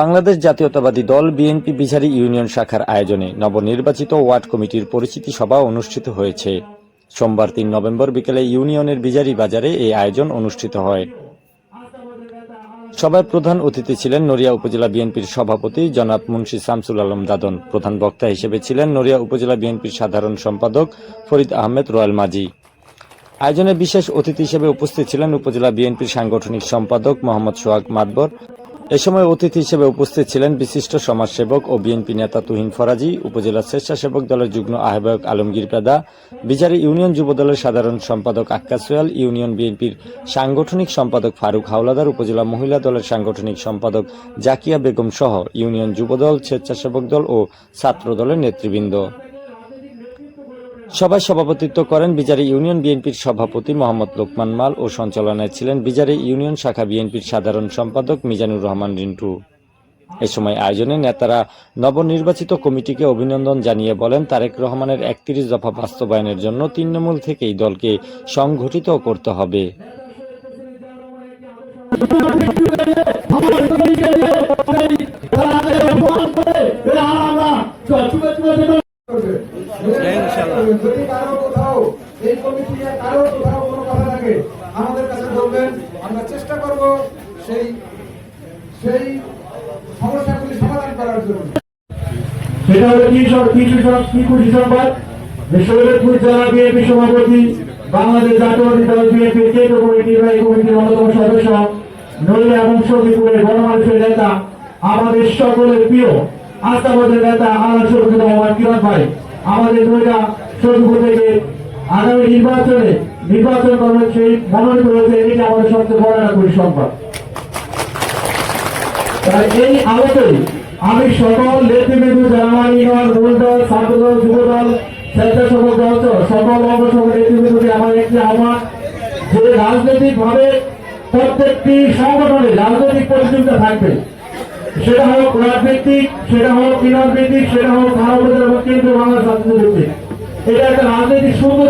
বাংলাদেশ জাতীয়তাবাদী দল BNP বিচারী union শাখার আয়োজনে নবনির্বাচিত ওয়ার্ড কমিটির পরিচিতি সভা অনুষ্ঠিত হয়েছে। সোমবার তিন নভেম্বর বিকেলে ইউনিয়নের বিজারি বাজারে এই আয়োজন অনুষ্ঠিত হয়। সভায় প্রধান অতিথি ছিলেন নড়িয়া উপজেলা বিএনপির সভাপতি জনাব মুন্সি শামসুল আলম দাদন। প্রধান বক্তা হিসেবে ছিলেন নড়িয়া উপজেলা বিএনপির সাধারণ সম্পাদক ফরিদ আহমেদ রয়্যাল মাঝি আয়োজনে বিশেষ অতিথি হিসেবে উপস্থিত ছিলেন উপজেলা বিএনপির সাংগঠনিক সম্পাদক মোহাম্মদ সোহাগ মাতবর। এ সময় অতিথি হিসেবে উপস্থিত ছিলেন বিশিষ্ট সমাজসেবক ও বিএনপি নেতা তুহিন ফরাজি, উপজেলা স্বেচ্ছাসেবক দলের যুগ্ম আহ্বায়ক আলমগীর পেদা বিচারী ইউনিয়ন যুব দলের সাধারণ সম্পাদক আক্কাস সোয়াল ইউনিয়ন বিএনপির সাংগঠনিক সম্পাদক ফারুক হাওলাদার, উপজেলা মহিলা দলের সাংগঠনিক সম্পাদক জাকিয়া বেগম সহ ইউনিয়ন যুবদল স্বেচ্ছাসেবক দল ও ছাত্র দলের নেতৃবৃন্দ। সভায় সভাপতিত্ব করেন বিজারি ইউনিয়ন বিএনপির সভাপতি মোহাম্মদ লোকমান মাল ও সঞ্চালনায় ছিলেন বিজারি ইউনিয়ন শাখা বিএনপির সাধারণ সম্পাদক মিজানুর রহমান রিন্টু। এ সময় আয়োজনে নেতারা নবনির্বাচিত কমিটিকে অভিনন্দন জানিয়ে বলেন, তারেক রহমানের একত্রিশ দফা বাস্তবায়নের জন্য তৃণমূল থেকেই দলকে সংগঠিত করতে হবে। যদি কারও কোথাও এই কমিটি কারও কোথাও কোনো কথা থাকে আমাদের কাছে বলবেন আমরা চেষ্টা করব সেই সেই সমস্যাগুলি সমাধান করার জন্য। সেটা হলো কি সর কিছু সর কি খুশি সংবাদ শরীরপুর জেলা বিএনপি সভাপতি বাংলাদেশ জাতীয়বাদী দল বিএনপি কেন্দ্র কমিটি নির্বাহী কমিটির অন্যতম সদস্য নইলে এবং সবিপুরের গণমানুষের নেতা আমাদের সকলের প্রিয় আস্থাবাদের নেতা আল্লাহ কিরণ ভাই। আমাদের নইটা সবিপুর থেকে আগামী নির্বাচনে নির্বাচন করবেন সেই মনোনীত হয়েছে, এটা আমাদের সবচেয়ে বড় খুশি সংবাদ তাই এই আলোতেই আমি সকল নেতৃবৃন্দ, জার্মানি দল মূল দল ছাত্রদল যুবদল স্বেচ্ছাসেবক দল সকল অঙ্গসংঘ নেতৃবৃন্দকে আমার একটি আহ্বান যে রাজনৈতিক ভাবে প্রত্যেকটি সংগঠনে রাজনৈতিক প্রতিযোগিতা থাকবে। সেটা হোক রাজনৈতিক সেটা হোক বিনোদ ভিত্তিক, সেটা হোক থানা উপজেলা এবং বাংলা ছাত্র ভিত্তিক এটা একটা রাজনৈতিক সৌন্দর্য